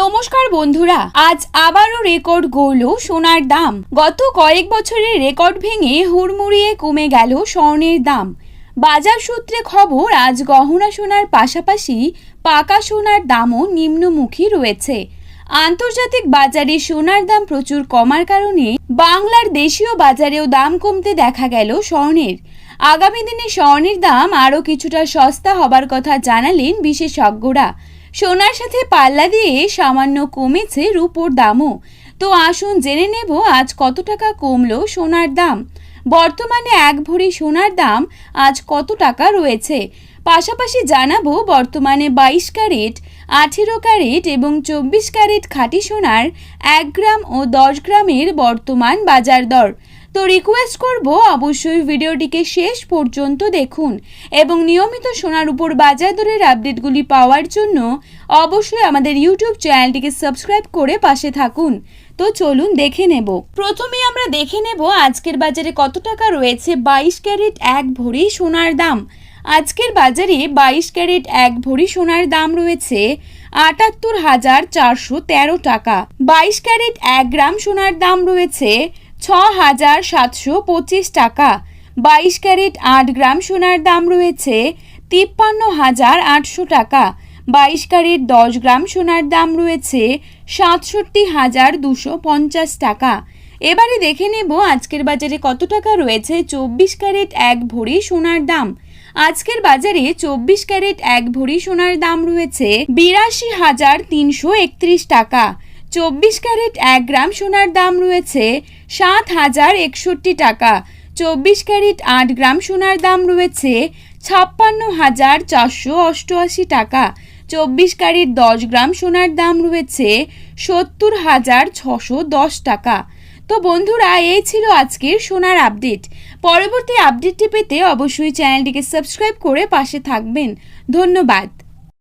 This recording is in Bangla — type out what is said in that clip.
নমস্কার বন্ধুরা, আজ আবারও রেকর্ড গড়ল সোনার দাম। গত কয়েক বছরের রেকর্ড ভেঙে হুড়মুড়িয়ে কমে গেল স্বর্ণের দাম। বাজার সূত্রে খবর, আজ গহনা সোনার পাশাপাশি পাকা সোনার দামও নিম্নমুখী রয়েছে। আন্তর্জাতিক বাজারে সোনার দাম প্রচুর কমার কারণে বাংলার দেশীয় বাজারেও দাম কমতে দেখা গেল স্বর্ণের। আগামী দিনে স্বর্ণের দাম আরও কিছুটা সস্তা হবার কথা জানালেন বিশেষজ্ঞরা। সোনার সাথে পাল্লা দিয়ে সামান্য কমেছে রূপোর দামও। তো আসুন জেনে নেব আজ কত টাকা কমলো সোনার দাম। বর্তমানে এক ভরি সোনার দাম আজ কত টাকা রয়েছে? পাশাপাশি জানাব বর্তমানে বাইশ ক্যারেট আঠেরো ক্যারেট এবং চব্বিশ ক্যারেট খাঁটি সোনার এক গ্রাম ও দশ গ্রামের বর্তমান বাজার দর। তো রিকোয়েস্ট করব অবশ্যই ভিডিওটিকে শেষ পর্যন্ত দেখুন এবং নিয়মিত সোনার উপর বাজার দরের আপডেটগুলি পাওয়ার জন্য অবশ্যই আমাদের ইউটিউব চ্যানেলটিকে সাবস্ক্রাইব করে পাশে থাকুন। তো চলুন দেখে নেব। প্রথমে আমরা দেখে নেব আজকের বাজারে কত টাকা রয়েছে। বাইশ ক্যারেট এক ভরি সোনার দাম। আজকের বাজারে বাইশ ক্যারেট এক ভরি সোনার দাম রয়েছে আটাত্তর হাজার চারশো তেরো টাকা। বাইশ ক্যারেট এক গ্রাম সোনার দাম রয়েছে ছ হাজার সাতশো পঁচিশ টাকা। বাইশ ক্যারেট আট গ্রাম সোনার দাম রয়েছে তিপ্পান্ন হাজার আটশো টাকা। বাইশ ক্যারেট দশ গ্রাম সোনার দাম রয়েছে সাতষট্টি হাজার দুশো পঞ্চাশ টাকা। এবারে দেখে নেব আজকের বাজারে কত টাকা রয়েছে। চব্বিশ ক্যারেট এক ভরি সোনার দাম। আজকের বাজারে চব্বিশ ক্যারেট এক ভরি সোনার দাম রয়েছে বিরাশি হাজার তিনশো একত্রিশ টাকা। চব্বিশ ক্যারেট এক গ্রাম সোনার দাম রয়েছে সাত হাজার একষট্টি টাকা। চব্বিশ ক্যারেট আট গ্রাম সোনার দাম রয়েছে ছাপ্পান্ন হাজার চারশো অষ্টআশি টাকা। চব্বিশ ক্যারেট দশ গ্রাম সোনার দাম রয়েছে সত্তর হাজার ছশো দশ টাকা। তো বন্ধুরা, এই ছিল আজকের সোনার আপডেট। পরবর্তী আপডেটটি পেতে অবশ্যই চ্যানেলটিকে সাবস্ক্রাইব করে পাশে থাকবেন। ধন্যবাদ।